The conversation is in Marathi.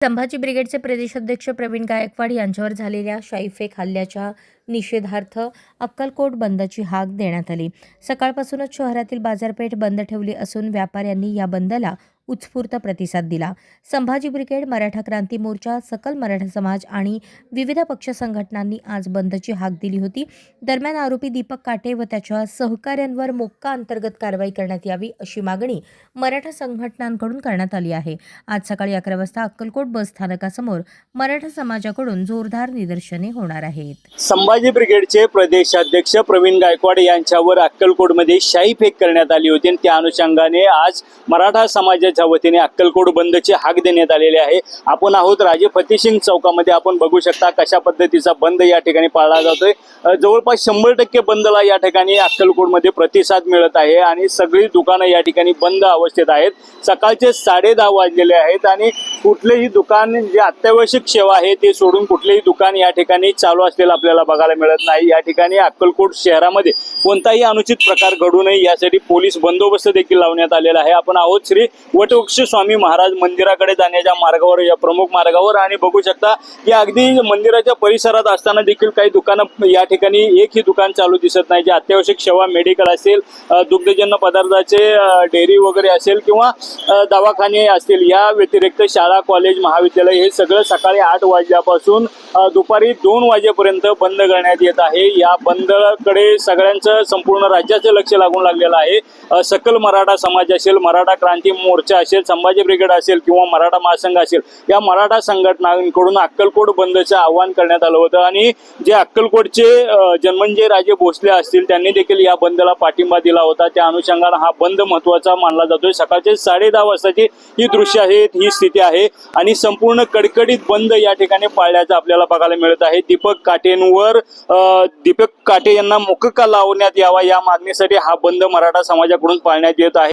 संभाजी ब्रिगेडचे प्रदेशाध्यक्ष प्रवीण गायकवाड यांच्यावर झालेल्या शाईफेक हल्ल्याच्या निषेधार्थ अक्कलकोट बंदची हाक देण्यात आली. सकाळपासूनच शहरातील बाजारपेठ बंद ठेवली असून व्यापाऱ्यांनी या बंदला उत्स्फूर्त प्रतिसाद दिला. संभाजी ब्रिगेड मराठा क्रांती मोर्चा सकल मराठा समाज आणि विविध पक्ष संघटनांनी आज बंदची हाक दिली होती. दरम्यान आरोपी दीपक काटे व त्याच्या सहकाऱ्यांवर मोक्का अंतर्गत कारवाई करण्यात यावी अशी मागणी मराठा संघटनांकडून करण्यात आली आहे. आज सकाळी अकरा वाजता अक्कलकोट बस स्थानकासमोर मराठा समाजाकडून जोरदार निदर्शने होणार आहेत. संभाजी ब्रिगेडचे प्रदेशाध्यक्ष प्रवीण गायकवाड यांच्यावर अक्कलकोटमध्ये शाही फेक करण्यात आली होती आणि त्या अनुषंगाने आज मराठा समाजाच्या वतीने अक्कलकोट बंदची हाक देण्यात आलेली आहे. आपण आहोत राजे फतेसिंग चौकामध्ये. आपण बघू शकता कशा पद्धतीचा बंद या ठिकाणी पाळला जातोय. जवळपास शंभर टक्के बंदला या ठिकाणी अक्कलकोटमध्ये प्रतिसाद मिळत आहे आणि सगळी दुकानं या ठिकाणी बंद अवस्थेत आहेत. सकाळचे साडे दहा वाजलेले आहेत आणि कुठलेही दुकान जे अत्यावश्यक सेवा आहे ते सोडून कुठलेही दुकान या ठिकाणी चालू असलेलं आपल्याला बघायला मिळत नाही. या ठिकाणी अक्कलकोट शहरामध्ये कोणताही अनुचित प्रकार घडू नये यासाठी पोलीस बंदोबस्त देखील लावण्यात आलेला आहे. आपण आहोत श्री वटवृक्ष स्वामी महाराज मंदिराकडे जाण्याच्या मार्गावर या प्रमुख मार्गावर. आणि बघू शकता की अगदी मंदिराच्या परिसरात असताना देखील काही दुकानं या ठिकाणी एकही दुकान चालू दिसत नाही. जे अत्यावश्यक सेवा मेडिकल असेल दुग्धजन्य पदार्थाचे डेअरी वगैरे असेल किंवा दवाखाने असतील या व्यतिरिक्त शाळा कॉलेज महाविद्यालय हे सगळं सकाळी आठ वाजल्यापासून दुपारी दोन वाजेपर्यंत बंद करण्यात येत आहे. या बंदकडे सगळ्यांचं संपूर्ण राज्याचं लक्ष लागून लागलेलं आहे. सकल मराठा समाज असेल मराठा क्रांती मोर्चा असेल संभाजी ब्रिगेड असेल किंवा मराठा महासंघ असेल या मराठा संघटनांकडून अक्कलकोट बंदचं आवाहन करण्यात आलं होतं. आणि जे अक्कलकोटचे जन्मंजय राजे भोसले असतील त्यांनी देखील या बंदला पाठिंबा दिला होता. त्या अनुषंगानं हा बंद महत्त्वाचा मानला जातोय. सकाळचे साडे दहा वाजताची ही दृश्य आहेत ही स्थिती आहे. आणि संपूर्ण कडकडीत बंद या ठिकाणी पाळल्याचं आपल्याला बघायला मिळत आहे. दीपक काटेंवर दीपक काटे यांना मुखका लावण्यात यावा या मागणीसाठी हा बंद मराठा समाजाकडून पाळण्यात येत आहे.